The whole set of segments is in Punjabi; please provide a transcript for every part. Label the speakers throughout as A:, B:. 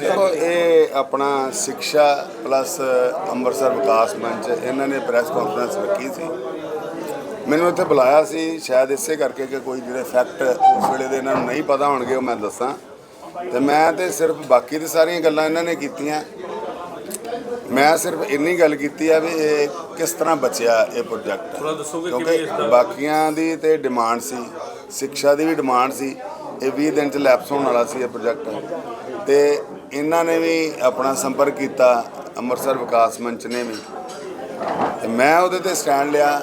A: ਦੇਖੋ ਇਹ ਆਪਣਾ ਸਿੱਖਿਆ ਪਲੱਸ ਅੰਮ੍ਰਿਤਸਰ ਵਿਕਾਸ ਮੰਚ ਇਹਨਾਂ ਨੇ ਪ੍ਰੈਸ ਕਾਨਫਰੰਸ ਰੱਖੀ ਸੀ। ਮੈਨੂੰ ਇੱਥੇ ਬੁਲਾਇਆ ਸੀ ਸ਼ਾਇਦ ਇਸੇ ਕਰਕੇ ਕਿ ਕੋਈ ਜਿਹੜੇ ਫੈਕਟ ਉਸ ਵੇਲੇ ਦੇ ਇਹਨਾਂ ਨੂੰ ਨਹੀਂ ਪਤਾ ਹੋਣਗੇ ਉਹ ਮੈਂ ਦੱਸਾਂ। ਤੇ ਮੈਂ ਤੇ ਸਿਰਫ ਬਾਕੀ ਦੀ ਸਾਰੀਆਂ ਗੱਲਾਂ ਇਹਨਾਂ ਨੇ ਕੀਤੀਆਂ। ਮੈਂ ਸਿਰਫ ਇੰਨੀ ਗੱਲ ਕੀਤੀ ਆ ਵੀ ਇਹ ਕਿਸ ਤਰ੍ਹਾਂ ਬਚਿਆ ਇਹ ਪ੍ਰੋਜੈਕਟ
B: ਥੋੜਾ ਦੱਸੋਗੇ ਕਿਵੇਂ ਇਸ
A: ਕਿਉਂਕਿ
B: ਦਾ?
A: ਬਾਕੀਆਂ ਦੀ ਤੇ ਡਿਮਾਂਡ ਸੀ ਸਿੱਖਿਆ ਦੀ ਵੀ ਡਿਮਾਂਡ ਸੀ। ਇਹ 20 ਦਿਨ ਚ ਲੈਪਸ ਹੋਣ ਵਾਲਾ ਸੀ ਇਹ ਪ੍ਰੋਜੈਕਟ ਤੇ ਇਹਨਾਂ ਨੇ ਵੀ ਆਪਣਾ ਸੰਪਰਕ ਕੀਤਾ ਅੰਮ੍ਰਿਤਸਰ ਵਿਕਾਸ ਮੰਚ ਨੇ ਵੀ। ਤੇ ਮੈਂ ਉਹਦੇ ਤੇ ਸਟੈਂਡ ਲਿਆ।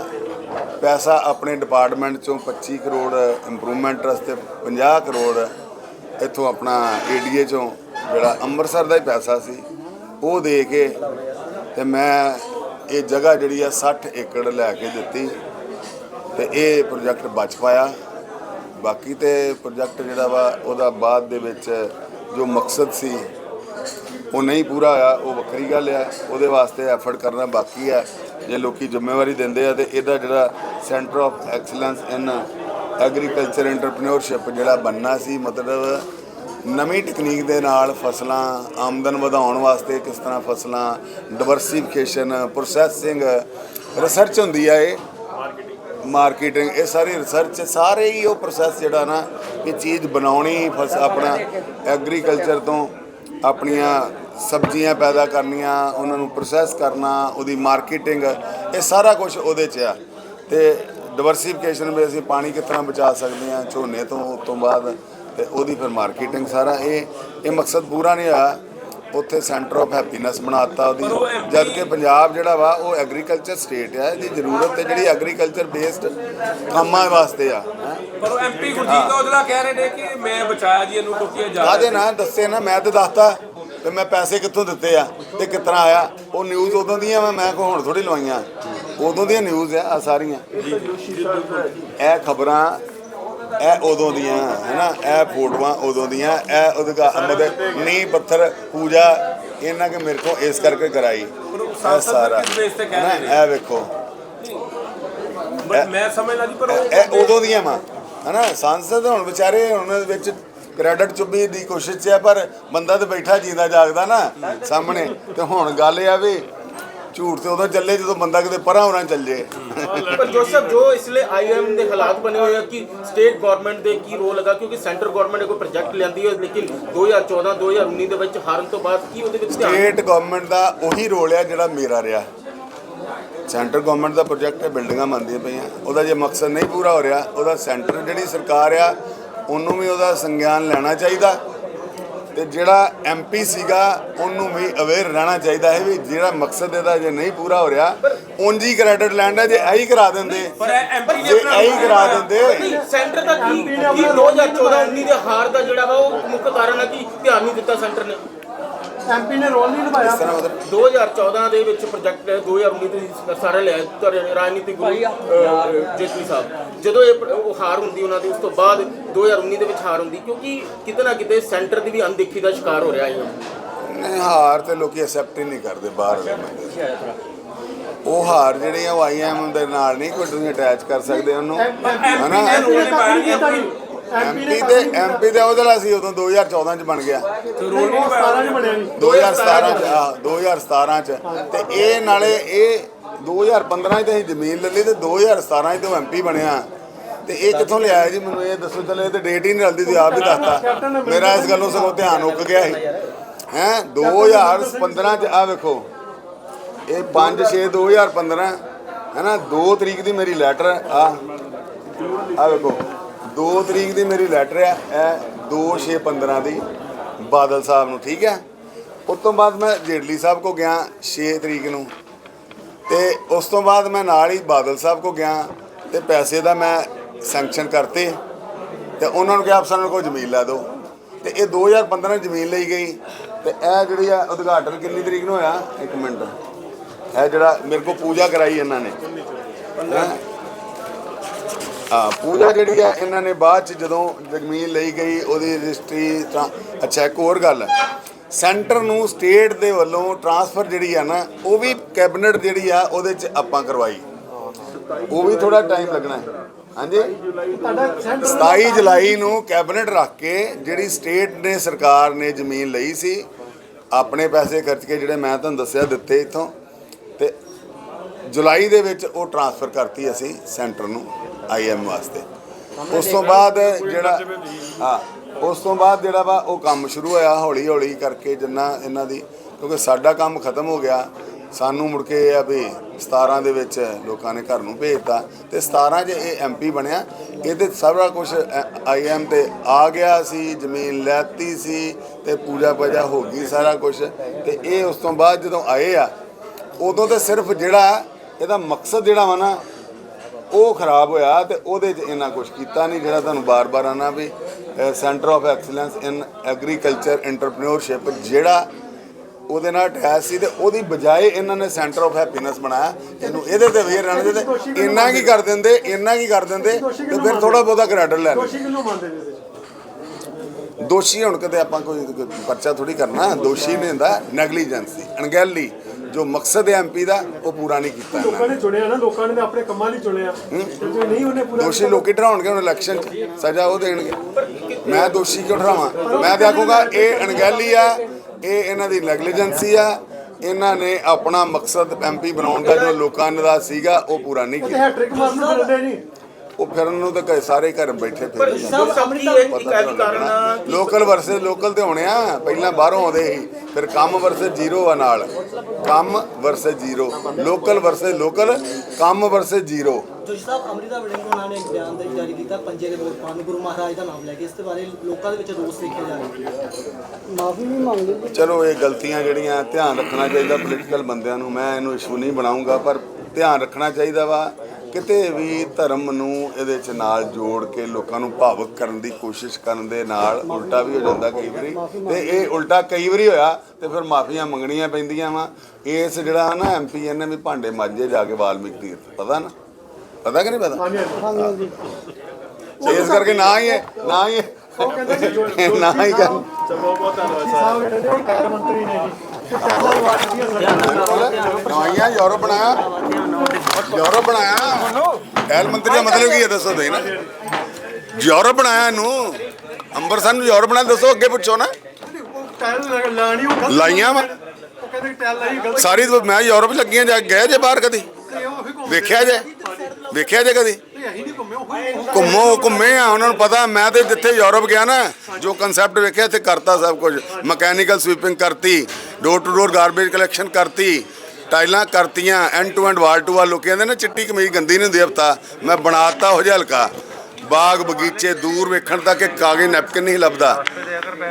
A: ਪੈਸਾ ਆਪਣੇ ਡਿਪਾਰਟਮੈਂਟ ਚੋਂ 25 ਕਰੋੜ ਇੰਪਰੂਵਮੈਂਟ ਰਸਤੇ 50 ਕਰੋੜ ਇੱਥੋਂ ਆਪਣਾ ਏਡੀਏ ਚੋਂ ਜਿਹੜਾ ਅੰਮ੍ਰਿਤਸਰ ਦਾ ਹੀ ਪੈਸਾ ਸੀ, ਉਹ ਦੇ ਕੇ ਤੇ ਮੈਂ ਇਹ ਜਗ੍ਹਾ ਜਿਹੜੀ ਆ 60 ਏਕੜ ਲੈ ਕੇ ਦਿੱਤੀ। ਤੇ ਇਹ ਪ੍ਰੋਜੈਕਟ ਬਚ ਪਾਇਆ। ਬਾਕੀ ਤੇ ਪ੍ਰੋਜੈਕਟ ਜਿਹੜਾ ਵਾ, ਉਹਦਾ ਬਾਅਦ ਦੇ ਵਿੱਚ ਜੋ ਮਕਸਦ ਸੀ, ਉਹ ਨਹੀਂ ਪੂਰਾ ਹੋਇਆ, ਉਹ ਵੱਖਰੀ ਗੱਲ ਆ। ਉਹਦੇ ਵਾਸਤੇ ਐਫਰਟ ਕਰਨਾ ਬਾਕੀ ਹੈ ਜੇ ਲੋਕੀ ਜ਼ਿੰਮੇਵਾਰੀ ਦਿੰਦੇ ਆ, ਤੇ ਇਹਦਾ ਜਿਹੜਾ centre of excellence in agriculture entrepreneurship ਜਿਹੜਾ ਬੰਨਾ ਸੀ, ਮਤਲਬ ਨਵੀਂ ਟੈਕਨੀਕ ਦੇ ਨਾਲ ਫਸਲਾਂ ਆਮਦਨ ਵਧਾਉਣ ਵਾਸਤੇ ਕਿਸ ਤਰ੍ਹਾਂ ਫਸਲਾਂ ਡਿਵਰਸੀਫਿਕੇਸ਼ਨ ਪ੍ਰੋਸੈਸਿੰਗ ਰਿਸਰਚ ਹੁੰਦੀ ਆ ਇਹ। ਮਾਰਕੀਟਿੰਗ ਇਹ ਸਾਰੀ ਰਿਸਰਚ ਸਾਰੇ ਹੀ ਉਹ ਪ੍ਰੋਸੈਸ ਜਿਹੜਾ ਨਾ ਕਿ ਚੀਜ਼ ਬਣਾਉਣੀ, ਫਸ ਆਪਣਾ ਐਗਰੀਕਲਚਰ ਤੋਂ ਆਪਣੀਆਂ ਸਬਜ਼ੀਆਂ ਪੈਦਾ ਕਰਨੀਆਂ, ਉਹਨਾਂ ਨੂੰ ਪ੍ਰੋਸੈਸ ਕਰਨਾ, ਉਹਦੀ ਮਾਰਕੀਟਿੰਗ ਇਹ ਸਾਰਾ ਕੁਝ ਉਹਦੇ 'ਚ ਆ। ਤੇ ਡਿਵਰਸੀਫਿਕੇਸ਼ਨ ਵਿੱਚ ਅਸੀਂ ਪਾਣੀ ਕਿਸ ਤਰ੍ਹਾਂ ਬਚਾ ਸਕਦੇ ਹਾਂ, ਝੋਨੇ ਤੋਂ, ਉਸ ਤੋਂ ਬਾਅਦ ਤੇ ਉਹਦੀ ਫਿਰ ਮਾਰਕੀਟਿੰਗ ਸਾਰਾ ਇਹ ਇਹ ਮਕਸਦ ਪੂਰਾ ਨਹੀਂ ਹੋਇਆ। ਉੱਥੇ ਸੈਂਟਰ ਆਫ ਹੈਪੀਨੈਸ ਬਣਾਤਾ ਉਹਦੀ। ਜਦ ਕਿ ਪੰਜਾਬ ਜਿਹੜਾ ਵਾ ਉਹ ਐਗਰੀਕਲਚਰ ਸਟੇਟ ਹੈ ਇਹਦੀ ਜ਼ਰੂਰਤ ਤੇ ਜਿਹੜੀ ਐਗਰੀਕਲਚਰ ਬੇਸਡ ਕੰਮਾਂ ਵਾਸਤੇ ਆ।
B: ਪਰ ਉਹ ਐਮਪੀ ਗੁਰਜੀਤ ਔਜਲਾ ਕਹਿ ਰਹੇ ਨੇ ਕਿ ਮੈਂ ਬਚਾਇਆ ਜੀ ਇਹਨੂੰ ਕਿਉਂਕਿ ਇਹ ਜਾ
A: ਕਾਹਦੇ ਨਾ ਦੱਸੇ ਨਾ ਮੈਂ ਤੇ ਦੱਸਤਾ ਤੇ ਮੈਂ ਪੈਸੇ ਕਿੱਥੋਂ ਦਿੱਤੇ ਆ ਤੇ ਕਿਤਨਾ ਆਇਆ। ਉਹ ਨਿਊਜ਼ ਉਦੋਂ ਦੀਆਂ ਵਾ ਮੈਂ ਕੋ ਹੁਣ ਥੋੜੀ ਲਵਾਈਆਂ। ਉਦੋਂ ਦੀਆਂ ਨਿਊਜ਼ ਆ ਆਹ ਸਾਰੀਆਂ। ਇਹ ਖਬਰਾਂ ਇਹ ਉਦੋਂ ਦੀਆਂ ਹੈਨਾ? ਇਹ ਫੋਟੋਆਂ ਉਦੋਂ ਦੀਆਂ ਇਹ ਉਹਦਾ ਅਮਦ ਨੀ ਪੱਥਰ ਪੂਜਾ ਇਹਨਾਂ ਕੇ ਮੇਰੇ ਕੋ ਇਸ ਕਰਕੇ ਕਰਾਈ। ਇਹ ਸਾਰਾ? ਹੈਨਾ, ਇਹ ਵੇਖੋ।
B: ਬਟ ਮੈਂ ਸਮਝਦਾ ਜੀ ਪਰ
A: ਇਹ ਉਦੋਂ ਦੀਆਂ ਵਾ ਹਨਾ? ਸੰਸਦ ਹੁਣ ਵਿਚਾਰੇ ਹੁਣ ਵਿੱਚ ਕ੍ਰੈਡਿਟ ਚੁੱਭੀ ਦੀ ਕੋਸ਼ਿਸ਼ 'ਚ ਆ ਪਰ ਬੰਦਾ ਤੇ ਬੈਠਾ ਜੀਂਦਾ ਜਾਗਦਾ ਨਾ ਸਾਹਮਣੇ। ਤੇ ਹੁਣ ਗੱਲ ਆ ਵੀ ਝੂਠ ਤੇ ਉਦੋਂ ਚੱਲੇ ਜਦੋਂ ਬੰਦਾ ਕਿਤੇ ਪਰਾਂ ਹੋਣਾ ਚੱਲ। ਜੇ
C: ਪਰ ਜੋਸਫ ਜੋ ਇਸ ਲਈ ਆਈਐਮ ਦੇ ਹਾਲਾਤ ਬਣੇ ਹੋਏ ਆ ਕਿ ਸਟੇਟ ਗਵਰਨਮੈਂਟ ਦੇ ਕੀ ਰੋਲ ਹੈਗਾ ਕਿਉਂਕਿ ਸੈਂਟਰ ਗਵਰਨਮੈਂਟ ਕੋਈ ਪ੍ਰੋਜੈਕਟ ਲਿਆਂਦੀ ਹੈ ਲੇਕਿਨ 2014 2019 ਦੇ ਵਿੱਚ ਹਾਰਨ ਤੋਂ ਬਾਅਦ ਕੀ ਉਹਦੇ ਵਿੱਚ ਧਿਆਨ?
A: ਸਟੇਟ ਗਵਰਨਮੈਂਟ ਦਾ ਉਹੀ ਰੋਲ ਆ ਜਿਹੜਾ ਮੇਰਾ ਰਿਹਾ। ਸੈਂਟਰ ਗਵਰਨਮੈਂਟ ਦਾ ਪ੍ਰੋਜੈਕਟ ਹੈ ਬਿਲਡਿੰਗਾਂ ਬਣਦੀਆਂ ਪਈਆਂ। ਉਹਦਾ ਜੇ ਮਕਸਦ ਨਹੀਂ ਪੂਰਾ ਹੋ ਰਿਹਾ ਉਹਦਾ ਸੈਂਟਰ ਜਿਹੜੀ ਸਰਕਾਰ ਆ ਉਹਨੂੰ ਵੀ ਉਹਦਾ ਸੰਗਿਆਨ ਲੈਣਾ ਚਾਹੀਦਾ। ਤੇ ਜਿਹੜਾ ਐਮਪੀ ਸੀਗਾ ਉਹਨੂੰ ਵੀ ਅਵੇਅਰ ਰਹਿਣਾ ਚਾਹੀਦਾ ਹੈ ਵੀ ਜਿਹੜਾ ਮਕਸਦ ਇਹਦਾ ਜੇ ਨਹੀਂ ਪੂਰਾ ਹੋ ਰਿਹਾ ਹੀ ਕ੍ਰੈਡਿਟ ਲੈਂਦਾ ਜੇ ਇਹੀ ਕਰਾ ਦਿੰਦੇ।
B: ਪਰ ਐਮਪੀ ਨੇ
A: ਜੇ ਇਹੀ ਕਰਾ ਦਿੰਦੇ।
C: ਸੈਂਟਰ ਦਾ ਕੀ ਕੀ 2014 19 ਦੇ ਹਾਰ ਦਾ ਜਿਹੜਾ ਵਾ ਉਹ ਮੁੱਖ ਕਾਰਨ ਹੈ ਕਿ ਧਿਆਨ ਨਹੀਂ ਦਿੱਤਾ ਸੈਂਟਰ ਨੇ।
D: ਐਮਪੀ ਨੇ ਰੋਲ ਨਹੀਂ ਨਿਭਾਇਆ।
A: ਇਸ ਤਰ੍ਹਾਂ ਉਹਦਾ
C: 2014 ਦੇ ਵਿੱਚ ਪ੍ਰੋਜੈਕਟ 2019 ਦੇ ਸਾਰੇ ਲਿਆ ਤੁਹਾਡੇ ਰਾਜਨੀਤਿਕ ਗੁਰੂ ਅਹ, ਜੇਤਲੀ ਸਾਹਿਬ। ਜਦੋਂ ਇਹ ਪ- ਉਹ ਹਾਰ ਹੁੰਦੀ ਉਹਨਾਂ ਦੀ ਉਸ ਤੋਂ ਬਾਅਦ 2019 ਦੇ ਵਿੱਚ ਹਾਰ ਹੁੰਦੀ ਕਿਉਂਕਿ ਕਿਤੇ ਨਾ ਕਿਤੇ ਸੈਂਟਰ ਦੀ ਵੀ ਅਣਦੇਖੀ ਦਾ ਸ਼ਿਕਾਰ ਹੋ ਰਿਹਾ ਹੈ
A: ਨਹੀਂ ਹਾਰ ਤੇ ਲੋਕੀ ਐਕਸੈਪਟ ਹੀ ਨਹੀਂ ਕਰਦੇ ਬਾਹਰ ਵਾਲੇ ਬੰਦੇ। ਉਹ ਹਾਰ ਜਿਹੜੀ ਆ ਉਹ ਆਈਐਮ ਦੇ ਨਾਲ ਨਹੀਂ ਕੋਈ ਤੁਸੀਂ ਅਟੈਚ ਕਰ ਸਕਦੇ ਉਹਨੂੰ। ਹਨਾ?
B: ਰੋਲ ਨਹੀਂ ਪਾਇਆ ਜੀ ਐਮਪੀ
A: ਤੇ ਐਮਪੀ ਤੇ ਉਹਦਾ ਸੀ ਉਦੋਂ 2014 ਚ ਬਣ ਗਿਆ।
B: ਰੋਲ ਨਹੀਂ ਪਾਇਆ
D: 17 ਚ ਬਣਿਆ ਨਹੀਂ
A: 2017 ਚ ਆ 2017 ਚ। ਤੇ ਇਹ ਨਾਲੇ ਇਹ 2015 ਚ ਤੇ ਅਸੀਂ ਜ਼ਮੀਨ ਲੈ ਲਈ ਤੇ 2017 ਚ ਤੋਂ ਐਮਪੀ ਬਣਿਆ। ਤੇ ਇਹ ਕਿੱਥੋਂ ਲਿਆਇਆ ਜੀ ਮੈਨੂੰ ਇਹ ਦੱਸੋ ਚਲੇ ਤੇ ਡੇਟ ਹੀ ਨਹੀਂ ਰਲਦੀ ਤੁਸੀਂ ਆਪ ਹੀ ਦੱਸਤਾ। ਮੇਰਾ ਇਸ ਗੱਲੋਂ ਸਗੋਂ ਧਿਆਨ ਉੱਕ ਗਿਆ ਸੀ। ਹੈ 2015 ਚ ਆ ਵੇਖੋ। ਇਹ 5 6 2015 ਹੈ ਨਾ 2 ਤਰੀਕ ਦੀ ਮੇਰੀ ਲੈਟਰ ਆ। ਆ ਵੇਖੋ। 2 ਤਰੀਕ ਦੀ ਮੇਰੀ ਲੈਟਰ ਹੈ ਇਹ 2 6 15 ਦੀ। ਬਾਦਲ ਸਾਹਿਬ ਨੂੰ, ਠੀਕ ਹੈ? ਉਸ ਤੋਂ ਬਾਅਦ ਮੈਂ ਜੇਡਲੀ ਸਾਹਿਬ ਕੋ ਗਿਆ 6 ਤਰੀਕ ਨੂੰ। ਤੇ ਉਸ ਤੋਂ ਬਾਅਦ ਮੈਂ ਨਾਲ ਹੀ ਬਾਦਲ ਸਾਹਿਬ ਕੋ ਗਿਆ ਤੇ ਪੈਸੇ ਦਾ ਮੈਂ ਸੈਂਕਸ਼ਨ ਕਰਤੇ। ਤੇ ਉਹਨਾਂ ਨੂੰ ਕਿਹਾ, ਅਫਸਰਾਂ ਕੋਲ ਜ਼ਮੀਨ ਲੈ ਦਿਓ। ਤੇ ਇਹ 2015 ਚ ਜ਼ਮੀਨ ਲਈ ਗਈ। ਤੇ ਇਹ ਜਿਹੜੀ ਆ ਉਦਘਾਟਨ ਕਿੰਨੀ ਤਰੀਕ ਨੂੰ ਹੋਇਆ? ਇੱਕ ਮਿੰਟ। ਇਹ ਜਿਹੜਾ ਮੇਰੇ ਕੋ ਪੂਜਾ ਕਰਾਈ ਇਹਨਾਂ ਨੇ। ਹੈਂ? ਆ, ਪੂਜਾ ਜਿਹੜੀ ਆ, ਇਹਨਾਂ ਨੇ ਬਾਅਦ ਚ ਜਦੋਂ ਜ਼ਮੀਨ ਲਈ ਗਈ, ਉਹਦੀ ਰਜਿਸਟਰੀ ਤਾਂ, ਅੱਛਾ, ਇੱਕ ਹੋਰ ਗੱਲ ਹੈ ਸੈਂਟਰ ਨੂੰ ਸਟੇਟ ਦੇ ਵੱਲੋਂ ਟਰਾਂਸਫਰ ਜਿਹੜੀ ਆ ਨਾ, ਉਹ ਵੀ ਕੈਬਨਿਟ ਜਿਹੜੀ ਆ, ਉਹਦੇ ਚ ਆਪਾਂ ਕਰਵਾਈ। ਉਹ ਵੀ ਥੋੜਾ ਟਾਈਮ ਲੱਗਣਾ ਹੈ। ਹਾਂਜੀ?
D: ਤੁਹਾਡਾ
A: 27 ਜੁਲਾਈ ਨੂੰ ਕੈਬਨਿਟ ਰੱਖ ਕੇ ਜਿਹੜੀ ਸਟੇਟ ਨੇ, ਸਰਕਾਰ ਨੇ ਜ਼ਮੀਨ ਲਈ ਸੀ, ਆਪਣੇ ਪੈਸੇ ਖਰਚ ਕੇ ਜਿਹੜੇ ਮੈਂ ਤੁਹਾਨੂੰ ਦੱਸਿਆ ਦਿੱਤੇ ਇਥੋਂ ਜੁਲਾਈ ਦੇ ਵਿੱਚ ਉਹ ਟ੍ਰਾਂਸਫਰ ਕਰਤੀ ਅਸੀਂ ਸੈਂਟਰ ਨੂੰ ਆਈਐਮ ਵਾਸਤੇ। ਉਸ ਤੋਂ ਬਾਅਦ ਜਿਹੜਾ ਹਾਂ ਉਸ ਤੋਂ ਬਾਅਦ ਜਿਹੜਾ ਵਾ ਉਹ ਕੰਮ ਸ਼ੁਰੂ ਹੋਇਆ ਹੌਲੀ ਹੌਲੀ ਕਰਕੇ ਜਿੰਨਾ ਇਹਨਾਂ ਦੀ ਕਿਉਂਕਿ ਸਾਡਾ ਕੰਮ ਖਤਮ ਹੋ ਗਿਆ ਸਾਨੂੰ ਮੁੜ ਕੇ ਇਹ ਆ ਵੀ 17 ਦੇ ਵਿੱਚ ਲੋਕਾਂ ਨੇ ਘਰ ਨੂੰ ਭੇਜਤਾ ਤੇ 17 'ਚ ਇਹ ਐਮਪੀ ਬਣਿਆ। ਇਹਦੇ ਸਾਰਾ ਕੁਝ ਆਈਐਮ ਤੇ ਆ ਗਿਆ ਸੀ ਜ਼ਮੀਨ ਲੈਤੀ ਸੀ ਤੇ ਪੂਜਾ ਪਜਾ ਹੋ ਗਈ ਸਾਰਾ ਕੁਝ ਤੇ ਇਹ ਉਸ ਤੋਂ ਬਾਅਦ ਜਦੋਂ ਆਏ ਆ ਉਦੋਂ ਤੇ ਸਿਰਫ ਜਿਹੜਾ ਇਹਦਾ ਮਕਸਦ ਜਿਹੜਾ ਵਾ ਨਾ, ਉਹ ਖਰਾਬ ਹੋਇਆ ਤੇ ਉਹਦੇ 'ਚ ਇਹਨਾਂ ਕੁਝ ਕੀਤਾ ਨਹੀਂ, ਜਿਹੜਾ ਤੁਹਾਨੂੰ ਬਾਰ-ਬਾਰ ਆਣਾ ਵੀ centre of excellence in agriculture entrepreneurship ਜਿਹੜਾ ਉਹਦੇ ਨਾਲ ਅਟੈਚ ਸੀ ਤੇ ਉਹਦੀ ਬਜਾਏ ਇਹਨਾਂ ਨੇ ਸੈਂਟਰ ਆਫ ਹੈਪੀਨੈਸ ਬਣਾਇਆ। ਇਹਨੂੰ ਇਹਦੇ ਤੇ ਵੇਰ ਰਹਿਣ ਦੇ ਤੇ ਇੰਨਾ ਕੀ ਕਰ ਦਿੰਦੇ, ਇੰਨਾ ਕੀ ਕਰ ਦਿੰਦੇ ਤੇ ਫਿਰ ਥੋੜਾ ਬਹੁਤਾ ਕ੍ਰੈਡਿਟ ਲੈ ਲੈਂਦੇ
D: ਦੋਸ਼ੀ
A: ਹੁਣ ਕਦੇ ਆਪਾਂ ਕੋਈ ਕੋਈ ਪਰਚਾ ਥੋੜੀ ਕਰਨਾ, ਦੋਸ਼ੀ ਨੇ ਹੁੰਦਾ ਨੈਗਲੀਜੈਂਸੀ ਅਣਗਹਿਲੀ। ਜੋ ਮਕਸਦ ਹੈ ਐਮਪੀ ਦਾ ਉਹ ਪੂਰਾ ਨਹੀਂ ਕੀਤਾ
D: ਲੋਕਾਂ ਨੇ ਚੁਣਿਆ ਨਾ ਲੋਕਾਂ ਨੇ ਆਪਣੇ ਕੰਮਾਂ ਲਈ ਚੁਣਿਆ। ਜੇ ਨਹੀਂ ਉਹਨੇ ਪੂਰਾ
A: ਦੋਸ਼ੀ ਲੋਕੀ ਠਹਿਰਾਉਣਗੇ ਹੁਣ ਇਲੈਕਸ਼ਨ 'ਚ ਸਜ਼ਾ ਉਹ ਦੇਣਗੇ। ਮੈਂ ਦੋਸ਼ੀ ਕਿਉਂ ਠਹਿਰਾਵਾਂ ਮੈਂ ਤੇ ਆਖੂੰਗਾ ਇਹ ਅਣਗਹਿਲੀ ਆ ਇਹ ਇਹਨਾਂ ਦੀ ਨੈਗਲੀਜੈਂਸੀ ਆ ਇਹਨਾਂ ਨੇ ਆਪਣਾ ਮਕਸਦ ਐਮਪੀ ਬਣਾਉਣ ਦਾ ਜੋ ਲੋਕਾਂ ਦਾ ਸੀਗਾ ਉਹ ਪੂਰਾ ਨਹੀਂ ਕੀਤਾ।
D: ਹੈਟ੍ਰਿਕ ਮਾਰਨ ਨੂੰ ਫਿਰਦੇ ਨਹੀਂ
A: ਉਹ ਫਿਰਨ ਨੂੰ ਤਾਂ ਘਰੇ ਸਾਰੇ ਘਰ ਬੈਠੇ ਫਿਰ
C: ਸਭ ਕਾਰਨ
A: ਲੋਕਲ ਵਰਸੇ ਲੋਕਲ ਤੇ ਹੋਣੇ ਆ। ਪਹਿਲਾਂ ਬਾਹਰੋਂ ਆਉਂਦੇ ਸੀ ਫਿਰ ਕੰਮ ਵਰਸੇ ਜ਼ੀਰੋ ਆ ਨਾਲ। ਕੰਮ versus zero local versus local ਕੰਮ ਵਰਸੇ ਜ਼ੀਰੋ
E: ਜੋਸ਼ੀ ਸਾਹਿਬ ਅੰਮ੍ਰਿਤਾ ਵੜਿੰਗ ਉਹਨਾਂ ਨੇ ਇੱਕ ਬਿਆਨ ਦੇ ਜਾਰੀ ਕੀਤਾ ਪੰਜੇ ਦੇ ਵੋਟ ਪਾਉਣ ਨੂੰ ਗੁਰੂ ਮਹਾਰਾਜ ਦਾ ਨਾਮ ਲੈ ਕੇ ਇਸ ਦੇ ਬਾਰੇ ਲੋਕਾਂ ਦੇ ਵਿੱਚ ਰੋਸ ਦੇਖਿਆ ਜਾ ਰਿਹਾ ਮਾਫੀ ਵੀ ਮੰਗਦੇ
A: ਚਲੋ ਇਹ ਗਲਤੀਆਂ ਜਿਹੜੀਆਂ ਧਿਆਨ ਰੱਖਣਾ ਚਾਹੀਦਾ ਪੋਲੀਟੀਕਲ ਬੰਦਿਆਂ ਨੂੰ। ਮੈਂ ਇਹਨੂੰ ਇਸ਼ੂ ਨਹੀਂ ਬਣਾਉਂਗਾ ਪਰ ਧਿਆਨ ਰੱਖਣਾ ਚਾਹੀਦਾ ਵਾ। ਕਿਤੇ ਵੀ ਧਰਮ ਨੂੰ ਇਹਦੇ ਚ ਨਾਲ ਜੋੜ ਕੇ ਲੋਕਾਂ ਨੂੰ ਭਾਵੁਕ ਕਰਨ ਦੀ ਕੋਸ਼ਿਸ਼ ਕਰਨ ਦੇ ਨਾਲ ਉਲਟਾ ਵੀ ਹੋ ਜਾਂਦਾ ਕਈ ਵਾਰੀ। ਤੇ ਇਹ ਉਲਟਾ ਕਈ ਵਾਰੀ ਹੋਇਆ ਤੇ ਫਿਰ ਮਾਫੀਆਂ ਮੰਗਣੀਆਂ ਪੈਂਦੀਆਂ ਵਾ। ਇਸ ਜਿਹੜਾ ਨਾ ਐਮਪੀ ਇਹਨੇ ਵੀ ਭਾਂਡੇ ਮਾਝੇ ਜਾ ਕੇ ਵਾਲਮੀਕ ਤੀਰਥ ਪਤਾ ਨਾ? ਪਤਾ ਕਿ ਨਹੀਂ ਪਤਾ?
D: ਹਾਂਜੀ ਹਾਂਜੀ।
A: ਇਸ ਕਰਕੇ ਨਾ ਹੀ ਹੈ ਨਾ ਹੀ
D: ਉਹ ਕਹਿੰਦੇ ਸੀ ਜੋ
A: ਹੈ ਨਾ ਹੀ ਕਰ
D: ਸਾਹਿਬ ਕਹਿੰਦੇ ਉਹ ਟੈਕਸ ਮੰਤਰੀ ਨੇ ਜੀ।
A: ਨਵਾਈਆਂ ਯੂਰਪ ਬਣਾਇਆ। ਯੂਰਪ ਬਣਾਇਆ। ਐਲ ਮੰਤਰੀ ਦਾ ਮਤਲਬ ਕੀ ਹੈ ਦੱਸੋ ਤੁਸੀਂ ਨਾ। ਯੂਰਪ ਬਣਾਇਆ ਇਹਨੂੰ। ਅੰਮ੍ਰਿਤਸਰ ਨੂੰ ਯੂਰਪ ਬਣਾਇਆ, ਦੱਸੋ ਅੱਗੇ ਪੁੱਛੋ ਨਾ। ਲਾਈਆਂ ਵਾ। ਸਾਰੀ ਮੈਂ ਯੂਰਪ ਲੱਗੀਆਂ ਜਾ ਗਏ ਜੇ ਬਾਹਰ ਕਦੀ? ਵੇਖਿਆ ਜੇ। ਵੇਖਿਆ ਜੇ ਕਦੀ?
D: ਘੁੰਮੋ,
A: ਘੁੰਮੇ ਆ, ਉਹਨਾਂ ਨੂੰ ਪਤਾ। ਮੈਂ ਤੇ ਜਿੱਥੇ ਯੂਰਪ ਗਿਆ ਨਾ, ਜੋ ਕਨਸੈਪਟ ਵੇਖਿਆ, ਇੱਥੇ ਕਰਤਾ ਸਭ ਕੁਝ। ਮਕੈਨੀਕਲ ਸਵੀਪਿੰਗ ਕਰਤੀ। Door to door garbage collection ਕਰਤੀ। ਟਾਈਲਾਂ ਕਰਤੀਆਂ end to end wall to wall ਲੋਕੀ ਕਹਿੰਦੇ ਨੇ ਚਿੱਟੀ ਕਮੀਜ਼ ਗੰਦੀ ਨਹੀਂ ਹੁੰਦੀ ਹਫਤਾ। ਮੈਂ ਬਣਾਤਾ ਹੋ ਜਿਹਾ ਹਲਕਾ। ਬਾਗ ਬਗੀਚੇ ਦੂਰ ਵੇਖਣ ਤੱਕ ਇੱਕ ਕਾਗਜ਼ ਨੈਪਕਿਨ ਨਹੀਂ ਲੱਭਦਾ।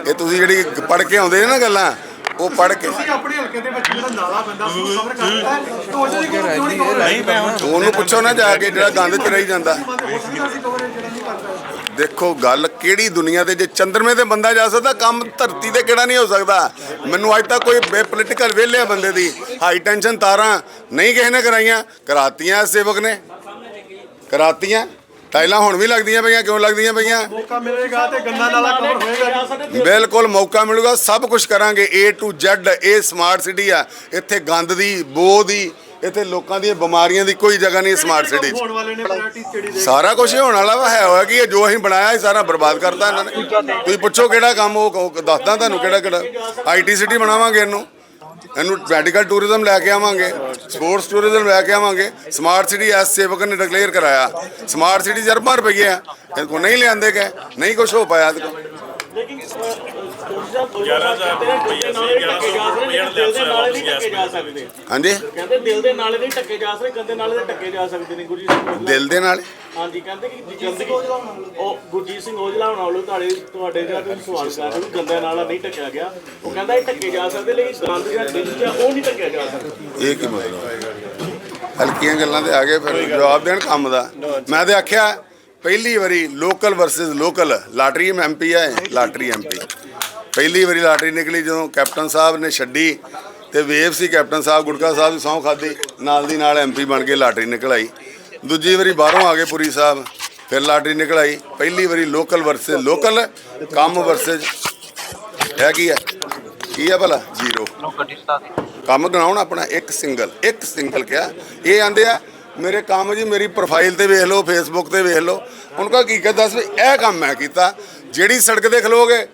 A: ਇਹ ਤੁਸੀਂ ਜਿਹੜੀ ਪੜ ਕੇ ਆਉਂਦੇ ਨੇ ਨਾ ਗੱਲਾਂ ਉਹ ਪੜ ਕੇ।
D: ਆਪਣੇ ਹਲਕੇ ਦੇ ਵਿੱਚ ਜਿਹੜਾ ਨਾਲਾ ਪੈਂਦਾ ਸੀ ਉਹ ਕਵਰ ਕਰਤਾ ਹੈ। ਤੇ ਉਹ ਜਿਹੜੀ ਕਿਉਂ ਨਹੀਂ ਕਵਰ ਨਹੀਂ ਮੈਂ ਹੁਣ
A: ਉਹਨੂੰ ਪੁੱਛੋ ਨਾ ਜਾ ਕੇ ਜਿਹੜਾ ਗੰਦ 'ਚ ਰਹੀ ਜਾਂਦਾ। ਦੇਖੋ ਗੱਲ ਕਿਹੜੀ ਦੁਨੀਆ ਤੇ ਜੇ ਚੰਦਰਮੇ ਤੇ ਬੰਦਾ ਜਾ ਸਕਦਾ ਕੰਮ ਧਰਤੀ ਤੇ ਕਿਹੜਾ ਨਹੀਂ ਹੋ ਸਕਦਾ। ਮੈਨੂੰ ਅੱਜ ਤੱਕ ਕੋਈ ਪੋਲੀਟੀਕਲ ਵਿਹਲਿਆ ਬੰਦੇ ਦੀ। ਹਾਈ ਟੈਂਸ਼ਨ ਤਾਰਾਂ ਨਹੀਂ ਕਿਸੇ ਨੇ ਕਰਾਈਆਂ। ਕਰਾਤੀਆਂ ਸੇਵਕ ਨੇ। ਕਰਾਤੀਆਂ। ਟਾਈਲਾਂ ਹੁਣ ਵੀ ਲੱਗਦੀਆਂ ਪਈਆਂ ਕਿਉਂ ਲੱਗਦੀਆਂ ਪਈਆਂ?
D: ਮੌਕਾ ਮਿਲੇਗਾ ਤੇ ਗੰਦਾ ਨਾਲਾ ਕਵਰ ਹੋਏਗਾ
A: ਬਿਲਕੁਲ ਮੌਕਾ ਮਿਲੂਗਾ। ਸਭ ਕੁਝ ਕਰਾਂਗੇ A to Z ਇਹ ਸਮਾਰਟ ਸਿਟੀ ਆ। ਇੱਥੇ ਗੰਦ ਦੀ ਬੋ ਦੀ ਇੱਥੇ ਲੋਕਾਂ ਦੀਆਂ ਬਿਮਾਰੀਆਂ ਦੀ ਕੋਈ ਜਗ੍ਹਾ ਨਹੀਂ ਸਮਾਰਟ ਸਿਟੀ 'ਚ
D: ਹੋਣ ਵਾਲੇ ਨੇ ਪ੍ਰਾਇੋਰਟੀ ਕਿਹੜੀ ਦੇ
A: ਸਾਰਾ ਕੁਝ ਹੋਣ ਵਾਲਾ ਵਾ ਹੈ ਹੋਇਆ ਕੀ ਇਹ ਜੋ ਅਸੀਂ ਬਣਾਇਆ ਇਹ ਸਾਰਾ ਬਰਬਾਦ ਕਰਤਾ ਇਹਨਾਂ ਨੇ। ਤੁਸੀਂ ਪੁੱਛੋ ਕਿਹੜਾ ਕੰਮ ਉਹ ਉਹ ਦੱਸਦਾ ਤੁਹਾਨੂੰ ਕਿਹੜਾ ਕਿਹੜਾ। ਆਈਟੀ ਸਿਟੀ ਬਣਾਵਾਂਗੇ ਇਹਨੂੰ। ਇਹਨੂੰ ਮੈਡੀਕਲ ਟੂਰਿਜ਼ਮ ਲੈ ਕੇ ਆਵਾਂਗੇ ਸਪੋਰਟਸ ਟੂਰਿਜ਼ਮ ਲੈ ਕੇ ਆਵਾਂਗੇ। ਸਮਾਰਟ ਸਿਟੀ ਐਸ ਸੇਵਕ ਨੇ ਡਿਕਲੇਅਰ ਕਰਾਇਆ। ਸਮਾਰਟ ਸਿਟੀ ਜਰਬਾਂ ਰੁਪਈਏ ਆ। ਇਹ ਕੋ ਨਹੀਂ ਲਿਆਂਦੇ ਗਏ ਨਹੀਂ ਕੁਝ ਹੋ ਪਾਇਆ ਇਹਦੇ ਕੋਲ
F: ਲੇਕਿਨ ਦਿਲ ਦੇ ਨਾਲੇ ਨਹੀਂ ਟੱਕੇ ਜਾ ਸਕਦੇ।
A: ਹਾਂਜੀ?
F: ਕਹਿੰਦੇ ਦਿਲ ਦੇ ਨਾਲੇ ਨਹੀਂ ਟੱਕੇ ਜਾ ਸਕਦੇ ਗੰਦੇ ਨਾਲੇ ਦੇ ਟੱਕੇ ਜਾ ਸਕਦੇ ਨੇ ਗੁਰਜੀਤ ਸਿੰਘ ਔਜਲਾ।
A: ਦਿਲ ਦੇ ਨਾਲ?
F: ਹਾਂਜੀ ਕਹਿੰਦੇ ਕਿ ਗੰਦਗੀ ਉਹ ਗੁਰਜੀਤ ਸਿੰਘ ਔਜਲਾ ਹੁਣ ਆਉਲੋ ਤੁਹਾਡੇ ਤੁਹਾਡੇ ਜਿਹੜਾ ਤੁਸੀਂ ਸਵਾਲ ਕਰ ਰਹੇ ਹੋ ਕਿ ਗੰਦਾ ਨਾਲਾ ਨਹੀਂ ਟੱਕਿਆ ਗਿਆ। ਉਹ ਕਹਿੰਦਾ ਇਹ ਟੱਕੇ ਜਾ ਸਕਦੇ ਲੇਕਿਨ ਗੰਦ ਜਿਹੜਾ ਦਿਲ 'ਚ ਆ, ਉਹ ਨਹੀਂ ਟੱਕਿਆ ਜਾ ਸਕਦਾ।
A: ਇਹ ਕੀ ਮਤਲਬ? ਹਲਕੀਆਂ ਗੱਲਾਂ ਤੇ ਆ ਗਏ ਫਿਰ ਜਵਾਬ ਦੇਣ ਕੰਮ ਦਾ। ਮੈਂ ਤੇ ਆਖਿਆ ਪਹਿਲੀ ਵਾਰੀ local versus local lottery MP ਹੈ ਲਾਟਰੀ ਐਮਪੀ ਪਹਿਲੀ ਵਾਰੀ ਲਾਟਰੀ ਨਿਕਲੀ ਜਦੋਂ ਕੈਪਟਨ ਸਾਹਿਬ ਨੇ ਛੱਡੀ ਤੇ ਵੇਵ ਸੀ ਕੈਪਟਨ ਸਾਹਿਬ, ਗੁਟਕਾ ਸਾਹਿਬ ਦੀ ਸਹੁੰ ਖਾਦੀ ਨਾਲ ਦੀ ਨਾਲ ਐਮਪੀ ਬਣ ਕੇ ਲਾਟਰੀ ਨਿਕਲ ਆਈ ਦੂਜੀ ਵਾਰੀ ਬਾਹਰੋਂ ਆ ਗਏ ਪੁਰੀ ਸਾਹਿਬ, ਫਿਰ ਲਾਟਰੀ ਨਿਕਲ ਆਈ ਪਹਿਲੀ ਵਾਰੀ ਲੋਕਲ ਵਰਸਸ ਲੋਕਲ ਕੰਮ ਵਰਸਸ ਹੈ ਕੀ ਹੈ ਕੀ ਹੈ ਭਲਾ? ਜ਼ੀਰੋ। ਕੰਮ ਗਣਾਉਣ ਆਪਣਾ ਇੱਕ ਸਿੰਗਲ ਇੱਕ ਸਿੰਗਲ ਕਿਹਾ ਇਹ ਆਂਦੇ ਆ, ਮੇਰੇ ਕੰਮ ਜੀ ਮੇਰੀ ਪ੍ਰੋਫਾਈਲ ਤੇ ਵੇਖ ਲਓ ਫੇਸਬੁੱਕ ਤੇ ਵੇਖ ਲਓ। ਉਹਨਾਂ ਕਾ ਕੀ ਦੱਸ ਵੀ ਇਹ ਕੰਮ ਮੈਂ ਕੀਤਾ। ਜਿਹੜੀ ਸੜਕ ਤੇ ਖਲੋਗੇ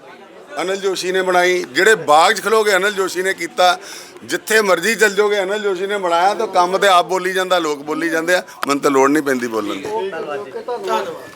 A: ਅਨਿਲ ਜੋਸ਼ੀ ਨੇ ਬਣਾਈ, ਜਿਹੜੇ ਬਾਗ 'ਚ ਖਲੋਗੇ ਅਨਿਲ ਜੋਸ਼ੀ ਨੇ ਕੀਤਾ, ਜਿੱਥੇ ਮਰਜ਼ੀ ਚੱਲ ਜਾਓਗੇ, ਅਨਿਲ ਜੋਸ਼ੀ ਨੇ ਬਣਾਇਆ, ਤਾਂ ਕੰਮ ਤੇ ਆਪ ਬੋਲੀ ਜਾਂਦਾ, ਲੋਕ ਬੋਲੀ ਜਾਂਦੇ ਆ, ਮੈਨੂੰ ਤਾਂ ਲੋੜ ਨਹੀਂ ਪੈਂਦੀ ਬੋਲਣ ਦੀ।